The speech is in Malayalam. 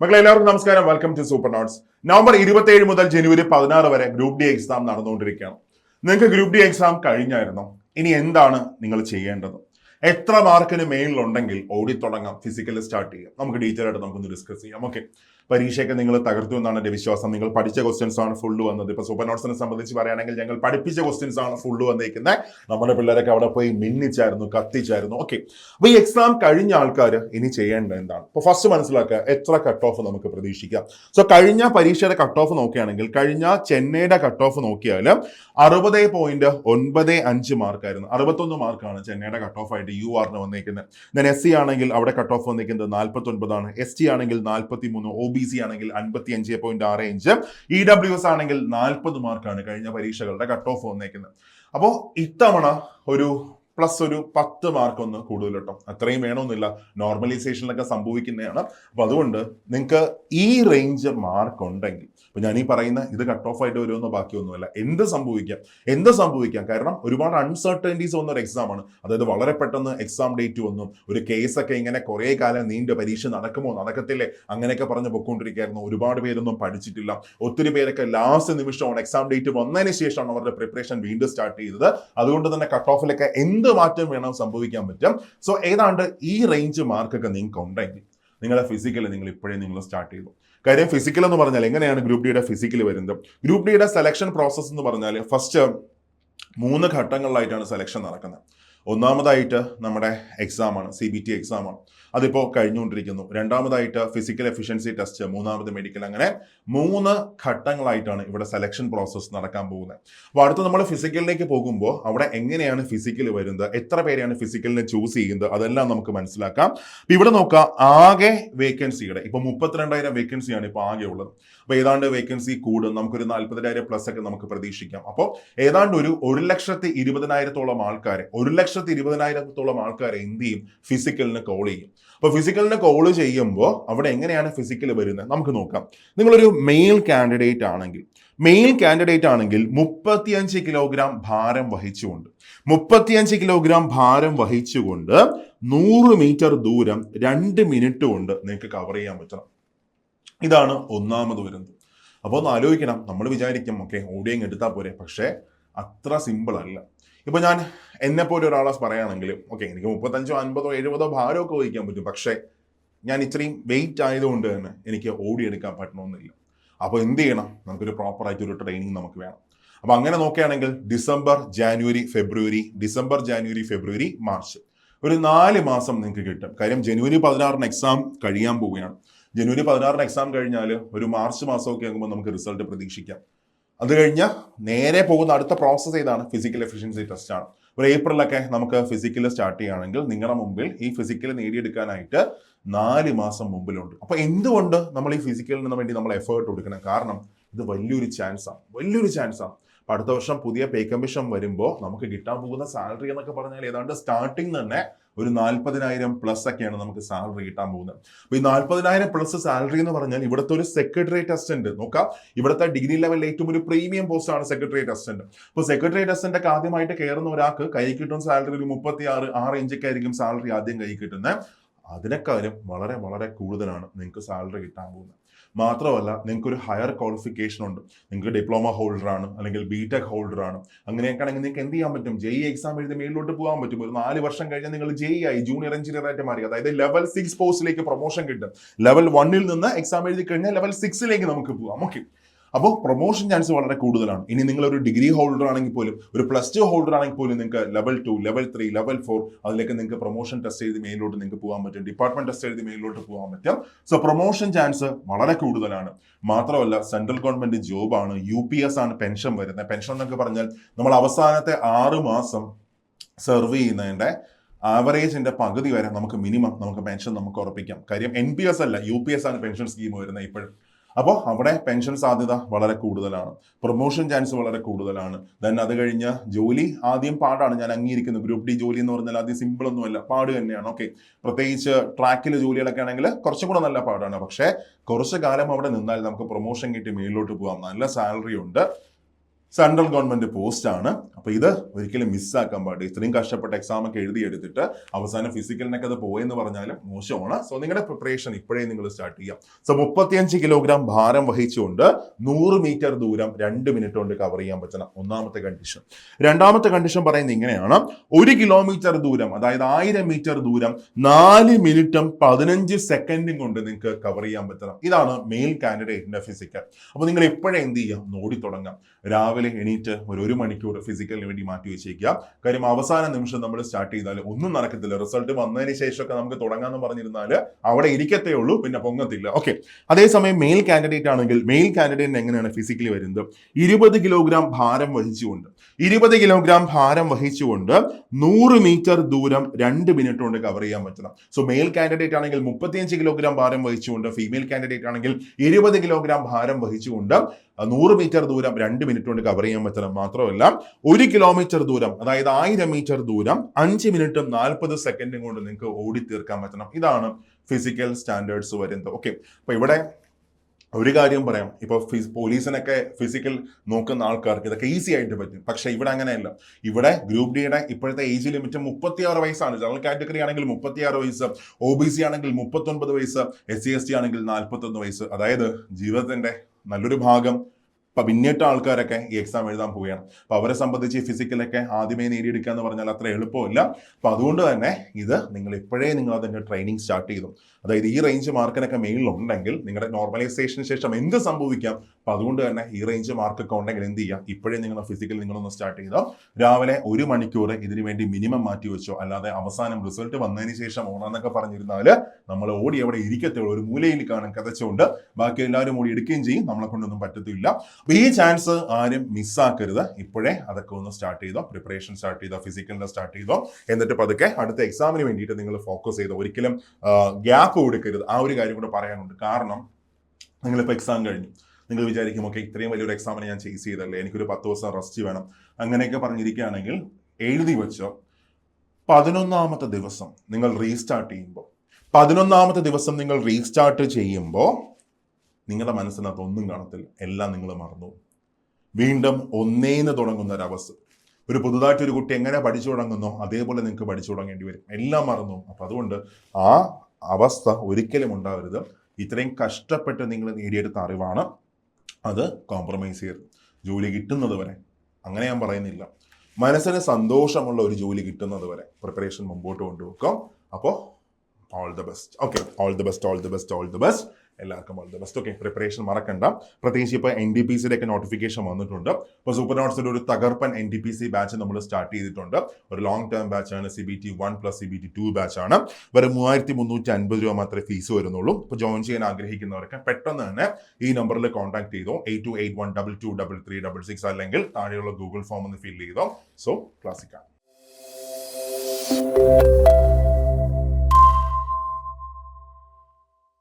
മക്കളെ എല്ലാവർക്കും നമസ്കാരം. Welcome to super notes November ഇരുപത്തിയേഴ് മുതൽ ജനുവരി പതിനാറ് വരെ ഗ്രൂപ്പ് ഡി എക്സാം നടന്നുകൊണ്ടിരിക്കുകയാണ്. നിങ്ങൾക്ക് ഗ്രൂപ്പ് ഡി എക്സാം കഴിഞ്ഞായിരുന്നു? ഇനി എന്താണ് നിങ്ങൾ ചെയ്യേണ്ടത്? എത്ര മാർക്കിന് മെയിനിലുണ്ടെങ്കിൽ ഓടി തുടങ്ങാം. ഫിസിക്കൽ സ്റ്റാർട്ട് ചെയ്യാം. നമുക്ക് ഡീറ്റെയിൽ ആയിട്ട് നമുക്കൊന്ന് ഡിസ്കസ് ചെയ്യാം. ഓക്കെ പരീക്ഷയൊക്കെ നിങ്ങൾ തകർത്തു എന്നാണ് എന്റെ വിശ്വാസം. നിങ്ങൾ പഠിച്ച ക്വസ്റ്റ്യൻസ് ആണ് ഫുള്ള് വന്നത്. ഇപ്പൊ സൂപ്പർ നോട്ട്സിനെ സംബന്ധിച്ച് പറയുകയാണെങ്കിൽ ഞങ്ങൾ പഠിപ്പിച്ച ക്വസ്റ്റ്യൻസ് ആണ് ഫുള്ള് വന്നിരിക്കുന്നത് നമ്മുടെ പിള്ളേരൊക്കെ അവിടെ പോയി മിന്നിച്ചായിരുന്നു കത്തിച്ചായിരുന്നു. ഓക്കെ അപ്പൊ ഈ എക്സാം കഴിഞ്ഞ ആൾക്കാർ ഇനി ചെയ്യേണ്ടത് എന്താണ്? ഇപ്പൊ ഫസ്റ്റ് മനസ്സിലാക്കുക എത്ര കട്ട് ഓഫ് നമുക്ക് പ്രതീക്ഷിക്കാം. സോ കഴിഞ്ഞ പരീക്ഷയുടെ കട്ട് ഓഫ് നോക്കുകയാണെങ്കിൽ കഴിഞ്ഞ ചെന്നൈയുടെ കട്ട് ഓഫ് നോക്കിയാൽ അറുപത് പോയിന്റ് ഒൻപത് അഞ്ച് മാർക്കായിരുന്നു. അറുപത്തൊന്ന് മാർക്കാണ് ചെന്നൈയുടെ കട്ട് ഓഫ് ആയിട്ട് യു ആറിന് വന്നിരിക്കുന്നത് ദെൻ എസ് സി ആണെങ്കിൽ അവിടെ കട്ട് ഓഫ് വന്നിരിക്കുന്നത് നാൽപ്പത്തി ഒൻപതാണ് എസ് ടി ആണെങ്കിൽ നാൽപ്പത്തി മൂന്ന് ഒ ബി സി ആണെങ്കിൽ അൻപത്തി അഞ്ച് പോയിന്റ് ആറ് അഞ്ച് ഇ ഡബ്ല്യു എസ് ആണെങ്കിൽ നാൽപ്പത് മാർക്കാണ് കഴിഞ്ഞ പരീക്ഷകളുടെ കട്ട് ഓഫ് വന്നേക്കുന്നത്. അപ്പോൾ ഇത്തവണ ഒരു പ്ലസ് ഒരു പത്ത് മാർക്ക് ഒന്ന് കൂടുതൽ കേട്ടോ. അത്രയും വേണമെന്നില്ല. നോർമലൈസേഷനിലൊക്കെ സംഭവിക്കുന്നതാണ്. അപ്പൊ അതുകൊണ്ട് നിങ്ങൾക്ക് ഈ റേഞ്ച് മാർക്ക് ഉണ്ടെങ്കിൽ ഇപ്പം ഞാൻ ഈ പറയുന്ന ഇത് കട്ട് ഓഫ് ആയിട്ട് വരുമെന്നോ ബാക്കിയൊന്നുമല്ല. എന്ത് സംഭവിക്കാം? എന്ത് സംഭവിക്കാം? കാരണം ഒരുപാട് അൺസർട്ടനിറ്റീസ് വന്ന ഒരു എക്സാമാണ് അതായത് വളരെ പെട്ടെന്ന് എക്സാം ഡേറ്റ് വന്നു. ഒരു കേസൊക്കെ ഇങ്ങനെ കുറേ കാലം നീണ്ട പരീക്ഷ നടക്കുമോ? നടക്കത്തില്ലേ? അങ്ങനെയൊക്കെ പറഞ്ഞ് പൊക്കോണ്ടിരിക്കുകയായിരുന്നു ഒരുപാട് പേരൊന്നും പഠിച്ചിട്ടില്ല. ഒത്തിരി പേരൊക്കെ ലാസ്റ്റ് നിമിഷമാണ് എക്സാം ഡേറ്റ് വന്നതിന് ശേഷമാണ് അവരുടെ പ്രിപ്പറേഷൻ വീണ്ടും സ്റ്റാർട്ട് ചെയ്തത്. അതുകൊണ്ട് തന്നെ കട്ട് ഓഫിലൊക്കെ എന്ത് മാറ്റം വേണം സംഭവിക്കാൻ പറ്റും? സോ ഏതാണ്ട് ഈ റേഞ്ച് മാർക്കൊക്കെ നിങ്ങൾക്ക് ഉണ്ടെങ്കിൽ നിങ്ങളുടെ ഫിസിക്കൽ നിങ്ങൾ ഇപ്പോഴേ നിങ്ങൾ സ്റ്റാർട്ട് ചെയ്തു. കാര്യം ഫിസിക്കൽ എന്ന് പറഞ്ഞാൽ എങ്ങനെയാണ് ഗ്രൂപ്പ് ഡിയുടെ ഫിസിക്കൽ വരുന്നത്? ഗ്രൂപ്പ് ഡിയുടെ സെലക്ഷൻ പ്രോസസ്സ് എന്ന് പറഞ്ഞാൽ ഫസ്റ്റ് മൂന്ന് ഘട്ടങ്ങളിലായിട്ടാണ് സെലക്ഷൻ നടക്കുന്നത്. ഒന്നാമതായിട്ട് നമ്മുടെ എക്സാമാണ് സി ബി ടി എക്സാമാണ് അതിപ്പോൾ കഴിഞ്ഞുകൊണ്ടിരിക്കുന്നു. രണ്ടാമതായിട്ട് ഫിസിക്കൽ എഫിഷ്യൻസി ടെസ്റ്റ് മൂന്നാമത് മെഡിക്കൽ അങ്ങനെ മൂന്ന് ഘട്ടങ്ങളായിട്ടാണ് ഇവിടെ സെലക്ഷൻ പ്രോസസ്സ് നടക്കാൻ പോകുന്നത്. അപ്പോൾ അടുത്ത് നമ്മൾ ഫിസിക്കലിലേക്ക് പോകുമ്പോൾ അവിടെ എങ്ങനെയാണ് ഫിസിക്കൽ വരുന്നത് എത്ര പേരെയാണ് ഫിസിക്കലിനെ ചൂസ് ചെയ്യുന്നത് അതെല്ലാം നമുക്ക് മനസ്സിലാക്കാം. ഇവിടെ നോക്കാം ആകെ വേക്കൻസിയുടെ ഇപ്പോൾ മുപ്പത്തിരണ്ടായിരം വേക്കൻസിയാണ് ഇപ്പോൾ ആകെ ഉള്ളത്. അപ്പോൾ ഏതാണ്ട് വേക്കൻസി കൂടും നമുക്കൊരു നാൽപ്പതിനായിരം പ്ലസ് ഒക്കെ നമുക്ക് പ്രതീക്ഷിക്കാം. അപ്പോൾ ഏതാണ്ട് ഒരു ഒരു ലക്ഷത്തി ഇരുപതിനായിരത്തോളം ആൾക്കാരെ ഒരു ലക്ഷത്തി ഇരുപതിനായിരത്തോളം ആൾക്കാരെ എന്ത് ചെയ്യും? ഫിസിക്കലിന് കോൾ ചെയ്യും. അപ്പോൾ ഫിസിക്കലിന് കോൾ ചെയ്യുമ്പോൾ അവിടെ എങ്ങനെയാണ് ഫിസിക്കൽ വരുന്നത്? നമുക്ക് നോക്കാം. നിങ്ങളൊരു മെയിൽ കാൻഡിഡേറ്റ് ആണെങ്കിൽ മെയിൽ കാൻഡിഡേറ്റ് ആണെങ്കിൽ മുപ്പത്തിയഞ്ച് കിലോഗ്രാം ഭാരം വഹിച്ചുകൊണ്ട് മുപ്പത്തിയഞ്ച് കിലോഗ്രാം ഭാരം വഹിച്ചുകൊണ്ട് നൂറ് മീറ്റർ ദൂരം രണ്ട് മിനിറ്റ് കൊണ്ട് നിങ്ങൾക്ക് കവർ ചെയ്യാൻ പറ്റണം. ഇതാണ് ഒന്നാമത് വരുന്നത്. അപ്പോൾ ഒന്ന് ആലോചിക്കണം. നമ്മൾ വിചാരിക്കും ഓക്കെ ഓടിയങ്ങ് എടുത്താൽ പോരെ. പക്ഷേ അത്ര സിമ്പിൾ അല്ല. ഇപ്പൊ ഞാൻ എന്നെ പോലെ ഒരാളെ പറയുകയാണെങ്കിൽ ഓക്കെ എനിക്ക് മുപ്പത്തഞ്ചോ അൻപതോ എഴുപതോ ഭാരമൊക്കെ വഹിക്കാൻ പറ്റും. പക്ഷേ ഞാൻ ഇത്രയും വെയിറ്റ് ആയതുകൊണ്ട് തന്നെ എനിക്ക് ഓടിയെടുക്കാൻ പറ്റണമെന്നില്ല അപ്പോൾ എന്ത് ചെയ്യണം? നമുക്കൊരു പ്രോപ്പർ ആയിട്ട് ഒരു ട്രെയിനിങ് നമുക്ക് വേണം. അപ്പോൾ അങ്ങനെ നോക്കുകയാണെങ്കിൽ December January February December January February March. ഒരു നാല് മാസം നിങ്ങൾക്ക് കിട്ടും. കാര്യം ജനുവരി പതിനാറിന് എക്സാം കഴിയാൻ പോവുകയാണ്. ജനുവരി പതിനാറിന് എക്സാം കഴിഞ്ഞാൽ ഒരു മാർച്ച് മാസമൊക്കെ ആകുമ്പോൾ നമുക്ക് റിസൾട്ട് പ്രതീക്ഷിക്കാം. അത് കഴിഞ്ഞ് നേരെ പോകുന്ന അടുത്ത പ്രോസസ്സ് ഏതാണ്? ഫിസിക്കൽ എഫിഷ്യൻസി ടെസ്റ്റ് ആണ്. ഒരു ഏപ്രിലൊക്കെ നമുക്ക് ഫിസിക്കൽ സ്റ്റാർട്ട് ചെയ്യുകയാണെങ്കിൽ നിങ്ങളുടെ മുമ്പിൽ ഈ ഫിസിക്കൽ നേടിയെടുക്കാനായിട്ട് നാല് മാസം മുമ്പിലുണ്ട്. അപ്പൊ എന്തുകൊണ്ട് നമ്മൾ ഈ ഫിസിക്കലിന് വേണ്ടി നമ്മൾ എഫേർട്ട് കൊടുക്കണം? കാരണം ഇത് വലിയൊരു ചാൻസാണ് വലിയൊരു ചാൻസാണ് അപ്പൊ അടുത്ത വർഷം പുതിയ പേ കമ്മീഷൻ വരുമ്പോൾ നമുക്ക് കിട്ടാൻ പോകുന്ന സാലറി എന്നൊക്കെ പറഞ്ഞാൽ ഏതാണ്ട് സ്റ്റാർട്ടിങ് തന്നെ ഒരു നാൽപ്പതിനായിരം പ്ലസ് ഒക്കെയാണ് നമുക്ക് സാലറി കിട്ടാൻ പോകുന്നത്. അപ്പൊ ഈ നാൽപ്പതിനായിരം പ്ലസ് സാലറി എന്ന് പറഞ്ഞാൽ ഇവിടുത്തെ ഒരു സെക്രട്ടറി അസിസ്റ്റന്റ് നോക്കാം. ഇവിടുത്തെ ഡിഗ്രി ലെവലിൽ ഏറ്റവും ഒരു പ്രീമിയം പോസ്റ്റ് ആണ് സെക്രട്ടറി അസിസ്റ്റന്റ് അപ്പോൾ സെക്രട്ടറി അസിസ്റ്റന്റ് ഒക്കെ ആദ്യമായിട്ട് കയറുന്ന ഒരാൾക്ക് കൈ കിട്ടുന്ന സാലറി ഒരു മുപ്പത്തി ആറ് ആറ് ഇഞ്ചൊക്കെ ആയിരിക്കും സാലറി ആദ്യം കൈ കിട്ടുന്നത്. അതിനേക്കാളും വളരെ വളരെ കൂടുതലാണ് നിങ്ങൾക്ക് സാലറി കിട്ടാൻ പോകുന്നത്. മാത്രമല്ല നിങ്ങൾക്ക് ഒരു ഹയർ ക്വാളിഫിക്കേഷൻ ഉണ്ട്. നിങ്ങൾക്ക് ഡിപ്ലോമ ഹോൾഡർ ആണ് അല്ലെങ്കിൽ ബി ടെക് ഹോൾഡർ ആണ്. അങ്ങനെയൊക്കെ ആണെങ്കിൽ നിങ്ങൾക്ക് എന്ത് ചെയ്യാൻ പറ്റും? ജെഇ എക്സാം എഴുതി മേളിലോട്ട് പോകാൻ പറ്റും. ഒരു നാല് വർഷം കഴിഞ്ഞാൽ നിങ്ങൾ ജെഇ ആയി ജൂനിയർ എഞ്ചിനീയർ ആയിട്ട് മാറി. അതായത് ലെവൽ സിക്സ് പോസ്റ്റിലേക്ക് പ്രൊമോഷൻ കിട്ടും. ലെവൽ വണ്ണിൽ നിന്ന് എക്സാം എഴുതി കഴിഞ്ഞാൽ ലെവൽ സിക്സിലേക്ക് നമുക്ക് പോകാം. ഓക്കെ അപ്പോൾ പ്രൊമോഷൻ ചാൻസ് വളരെ കൂടുതലാണ്. ഇനി നിങ്ങൾ ഒരു ഡിഗ്രി ഹോൾഡർ ആണെങ്കിൽ പോലും ഒരു പ്ലസ് ടു ഹോൾഡർ ആണെങ്കിൽ പോലും നിങ്ങൾക്ക് level two level three level four അതിലേക്ക് നിങ്ങൾക്ക് പ്രൊമോഷൻ ടെസ്റ്റ് ചെയ്ത് മെയിലോട്ട് നിങ്ങൾക്ക് പോകാൻ പറ്റും. ഡിപ്പാർട്ട്മെന്റ് ടെസ്റ്റ് ചെയ്ത് മെയിലോട്ട് പോകാൻ പറ്റും. സോ പ്രൊമോഷൻ ചാൻസ് വളരെ കൂടുതലാണ്. മാത്രമല്ല സെൻട്രൽ ഗവൺമെന്റ് ജോബാണ് യു പി എസ് ആണ് പെൻഷൻ വരുന്നത്. പെൻഷൻ എന്നൊക്കെ പറഞ്ഞാൽ നമ്മൾ അവസാനത്തെ ആറ് മാസം സെർവ് ചെയ്യുന്നതിന്റെ ആവറേജിന്റെ പകുതി വരെ നമുക്ക് മിനിമം നമുക്ക് പെൻഷൻ നമുക്ക് ഉറപ്പിക്കാം. കാര്യം എൻ പി എസ് അല്ല യു പി എസ് ആണ് പെൻഷൻ സ്കീം വരുന്നത് ഇപ്പോഴും. അപ്പോൾ അവിടെ പെൻഷൻ സാധ്യത വളരെ കൂടുതലാണ്. പ്രൊമോഷൻ ചാൻസ് വളരെ കൂടുതലാണ്. ദെൻ അത് കഴിഞ്ഞ് ജോലി ആദ്യം പാടാണ്. ഞാൻ അംഗീകരിക്കുന്നത് ഗ്രൂപ്പ് ഡി ജോലി എന്ന് പറഞ്ഞാൽ ആദ്യം സിമ്പിൾ ഒന്നുമല്ല പാട് തന്നെയാണ്. ഓക്കെ പ്രത്യേകിച്ച് ട്രാക്കിലെ ജോലികളൊക്കെ ആണെങ്കിൽ കുറച്ചും കൂടെ നല്ല പാടാണ്. പക്ഷേ കുറച്ച് കാലം അവിടെ നിന്നാൽ നമുക്ക് പ്രൊമോഷൻ കിട്ടി മേളിലോട്ട് പോകാം. നല്ല സാലറി ഉണ്ട്. സെൻട്രൽ ഗവൺമെന്റ് പോസ്റ്റ് ആണ്. അപ്പൊ ഇത് ഒരിക്കലും മിസ്സാക്കാൻ പാടില്ല. ഇത്രയും കഷ്ടപ്പെട്ട എക്സാം ഒക്കെ എഴുതിയെടുത്തിട്ട് അവസാനം ഫിസിക്കലിനൊക്കെ അത് പോയെന്ന് പറഞ്ഞാലും മോശമാണ്. സോ നിങ്ങളുടെ പ്രിപ്പറേഷൻ ഇപ്പോഴേ നിങ്ങൾ സ്റ്റാർട്ട് ചെയ്യാം. സോ മുപ്പത്തിയഞ്ച് കിലോഗ്രാം ഭാരം വഹിച്ചുകൊണ്ട് നൂറ് മീറ്റർ ദൂരം രണ്ട് മിനിറ്റ് കൊണ്ട് കവർ ചെയ്യാൻ പറ്റണം. ഒന്നാമത്തെ കണ്ടീഷൻ രണ്ടാമത്തെ കണ്ടീഷൻ പറയുന്നത് ഇങ്ങനെയാണ്. ഒരു കിലോമീറ്റർ ദൂരം അതായത് ആയിരം മീറ്റർ ദൂരം നാല് മിനിറ്റും പതിനഞ്ച് സെക്കൻഡും കൊണ്ട് നിങ്ങൾക്ക് കവർ ചെയ്യാൻ പറ്റണം. ഇതാണ് മെയിൽ കാൻഡിഡേറ്റിന്റെ ഫിസിക്കൽ അപ്പൊ നിങ്ങൾ എപ്പോഴേ എന്ത് ചെയ്യാം? ഓടി തുടങ്ങാം. രാവിലെ എണീറ്റ് ഒരു ഒരു മണിക്കൂർ ഫിസിക്കലിന് വേണ്ടി മാറ്റി വെച്ചേക്കുക. കാര്യം അവസാന നിമിഷം നമ്മൾ സ്റ്റാർട്ട് ചെയ്താൽ ഒന്നും നടക്കത്തില്ല. റിസൾട്ട് വന്നതിന് ശേഷമൊക്കെ നമുക്ക് തുടങ്ങാമെന്ന് പറഞ്ഞിരുന്നാൽ അവിടെ ഇരിക്കത്തേ ഉള്ളൂ പിന്നെ പൊങ്ങത്തില്ല. ഓക്കെ അതേസമയം മെയിൽ കാൻഡിഡേറ്റ് ആണെങ്കിൽ മെയിൽ കാൻഡിഡേറ്റിന് എങ്ങനെയാണ് ഫിസിക്കലി വരുന്നത്? ഇരുപത് കിലോഗ്രാം ഭാരം വഹിച്ചുകൊണ്ട്. ഇരുപത് കിലോഗ്രാം ഭാരം വഹിച്ചുകൊണ്ട് നൂറ് മീറ്റർ ദൂരം രണ്ട് മിനിറ്റ് കൊണ്ട് കവർ ചെയ്യാൻ പറ്റണം. സോ മെയിൽ കാൻഡിഡേറ്റ് ആണെങ്കിൽ മുപ്പത്തിയഞ്ച് കിലോഗ്രാം ഭാരം വഹിച്ചുകൊണ്ട് ഫീമെയിൽ കാൻഡിഡേറ്റ് ആണെങ്കിൽ ഇരുപത് കിലോഗ്രാം ഭാരം വഹിച്ചുകൊണ്ട് നൂറ് മീറ്റർ ദൂരം രണ്ട് മിനിറ്റ് കൊണ്ട് കവർ ചെയ്യാൻ പറ്റണം മാത്രമല്ല ഒരു കിലോമീറ്റർ ദൂരം അതായത് ആയിരം മീറ്റർ ദൂരം അഞ്ച് മിനിറ്റും നാൽപ്പത് സെക്കൻഡും കൊണ്ട് നിങ്ങൾക്ക് ഓടി തീർക്കാൻ പറ്റണം. ഇതാണ് ഫിസിക്കൽ സ്റ്റാൻഡേർഡ്സ് വരുന്നത്. ഓക്കെ അപ്പൊ ഇവിടെ ഒരു കാര്യം പറയാം. ഇപ്പോൾ പോലീസിനൊക്കെ ഫിസിക്കൽ നോക്കുന്ന ആൾക്കാർക്ക് ഇതൊക്കെ ഈസി ആയിട്ട് പറ്റും. പക്ഷെ ഇവിടെ അങ്ങനെയല്ല. ഇവിടെ ഗ്രൂപ്പ് ഡിയുടെ ഇപ്പോഴത്തെ ഏജ് ലിമിറ്റ് മുപ്പത്തിയാറ് വയസ്സാണ്. ജനറൽ കാറ്റഗറി ആണെങ്കിൽ മുപ്പത്തിയാറ് വയസ്സ് ഒ ബി സി ആണെങ്കിൽ മുപ്പത്തൊൻപത് വയസ്സ് എസ് സി എസ് ടി ആണെങ്കിൽ നാൽപ്പത്തൊന്ന് വയസ്സ്. അതായത് ജീവിതത്തിന്റെ നല്ലൊരു ഭാഗം ഇപ്പൊ പിന്നിട്ട ആൾക്കാരൊക്കെ ഈ എക്സാം എഴുതാൻ പോവുകയാണ്. അപ്പൊ അവരെ സംബന്ധിച്ച് ഫിസിക്കലൊക്കെ ആദ്യമേ നേടിയെടുക്കുക എന്ന് പറഞ്ഞാൽ അത്ര എളുപ്പമില്ല. അപ്പൊ അതുകൊണ്ട് തന്നെ ഇത് നിങ്ങൾ ഇപ്പോഴേ നിങ്ങൾ അതിന്റെ ട്രെയിനിങ് സ്റ്റാർട്ട് ചെയ്തു. അതായത് ഈ റേഞ്ച് മാർക്കിനൊക്കെ മെയിലുണ്ടെങ്കിൽ നിങ്ങളുടെ നോർമലൈസേഷന് ശേഷം എന്ത് സംഭവിക്കാം? അപ്പൊ അതുകൊണ്ട് തന്നെ ഈ റേഞ്ച് മാർക്കൊക്കെ ഉണ്ടെങ്കിൽ എന്ത് ചെയ്യാം? ഇപ്പോഴേ നിങ്ങൾ ഫിസിക്കൽ നിങ്ങളൊന്ന് സ്റ്റാർട്ട് ചെയ്തോ. രാവിലെ ഒരു മണിക്കൂർ ഇതിനു വേണ്ടി മിനിമം മാറ്റി വെച്ചോ. അല്ലാതെ അവസാനം റിസൾട്ട് വന്നതിന് ശേഷം ഓണാന്നൊക്കെ പറഞ്ഞിരുന്നാൽ നമ്മൾ ഓടി അവിടെ ഇരിക്കത്തുള്ളൂ. ഒരു മൂലയിൽ കാണാൻ കഥച്ചുകൊണ്ട് ബാക്കി എല്ലാവരും ഓടി എടുക്കുകയും ചെയ്യും. നമ്മളെ കൊണ്ടൊന്നും പറ്റത്തില്ല. അപ്പൊ ഈ ചാൻസ് ആരും മിസ്സാക്കരുത് ഇപ്പോഴേ അതൊക്കെ ഒന്ന് സ്റ്റാർട്ട് ചെയ്തോ പ്രിപ്പറേഷൻ സ്റ്റാർട്ട് ചെയ്തോ ഫിസിക്കലിന്റെ സ്റ്റാർട്ട് ചെയ്തോ. എന്നിട്ട് പതുക്കെ അടുത്ത എക്സാമിന് വേണ്ടിയിട്ട് നിങ്ങൾ ഫോക്കസ് ചെയ്തോ. ഒരിക്കലും ഗ്യാപ്പ് കൊടുക്കരുത്. ആ ഒരു കാര്യം കൂടെ പറയാനുണ്ട്. കാരണം നിങ്ങളിപ്പോൾ എക്സാം കഴിഞ്ഞു. നിങ്ങൾ വിചാരിക്കും ഓക്കെ ഇത്രയും വലിയൊരു എക്സാമിന് ഞാൻ ചേസ് ചെയ്തല്ലേ. എനിക്കൊരു പത്ത് ദിവസം റെസ്റ്റ് വേണം. അങ്ങനെയൊക്കെ പറഞ്ഞിരിക്കുകയാണെങ്കിൽ എഴുതി വെച്ചോ. പതിനൊന്നാമത്തെ ദിവസം നിങ്ങൾ റീസ്റ്റാർട്ട് ചെയ്യുമ്പോൾ പതിനൊന്നാമത്തെ ദിവസം നിങ്ങൾ റീസ്റ്റാർട്ട് ചെയ്യുമ്പോൾ നിങ്ങളുടെ മനസ്സിനകത്ത് ഒന്നും കാണത്തില്ല. എല്ലാം നിങ്ങൾ മറന്നു വീണ്ടും ഒന്നേന്ന് തുടങ്ങുന്ന ഒരവസ്ഥ ഒരു പുതുതായിട്ട് ഒരു കുട്ടി എങ്ങനെ പഠിച്ചു തുടങ്ങുന്നോ അതേപോലെ നിങ്ങൾക്ക് പഠിച്ചു തുടങ്ങേണ്ടി വരും. എല്ലാം മറന്നു അപ്പൊ അതുകൊണ്ട് ആ അവസ്ഥ ഒരിക്കലും ഉണ്ടാവരുത്. ഇത്രയും കഷ്ടപ്പെട്ട് നിങ്ങൾ നേടിയെടുത്ത അറിവാണ് അത് കോംപ്രമൈസ് ചെയ്യരുത്. ജോലി കിട്ടുന്നത് വരെ. അങ്ങനെ ഞാൻ പറയുന്നില്ല. മനസ്സിന് സന്തോഷമുള്ള ഒരു ജോലി കിട്ടുന്നത് വരെ. പ്രിപ്പറേഷൻ മുമ്പോട്ട് കൊണ്ടുപോക്കാം അപ്പോൾ all the best okay all the best all the best all the best എല്ലാവർക്കും വളരെ ബെസ്റ്റ് ഓക്കെ പ്രിപ്പറേഷൻ മറക്കണ്ട. പ്രത്യേകിച്ച് ഇപ്പോൾ എൻ ഡി പി സിയുടെ ഒക്കെ നോട്ടിഫിക്കേഷൻ വന്നിട്ടുണ്ട്. ഇപ്പോൾ സൂപ്പർ നോട്ട്സിന്റെ ഒരു തകർപ്പൻ N D P C batch നമ്മൾ സ്റ്റാർട്ട് ചെയ്തിട്ടുണ്ട്. ഒരു long term ബാച്ചാണ് C B T one plus C B T two batch ആണ്. വെറും മൂവായിരത്തി മുന്നൂറ്റി അൻപത് രൂപ മാത്രമേ ഫീസ് വരുന്നുള്ളൂ. ഇപ്പോൾ ജോയിൻ ചെയ്യാൻ ആഗ്രഹിക്കുന്നവർക്ക് പെട്ടെന്ന് തന്നെ ഈ നമ്പറിൽ കോൺടാക്ട് ചെയ്തോ eight two eight one double two double three double six അല്ലെങ്കിൽ താഴെയുള്ള ഗൂഗിൾ ഫോം ഒന്ന് ഫിൽ ചെയ്തോ. സോ ക്ലാസിക്കാണ്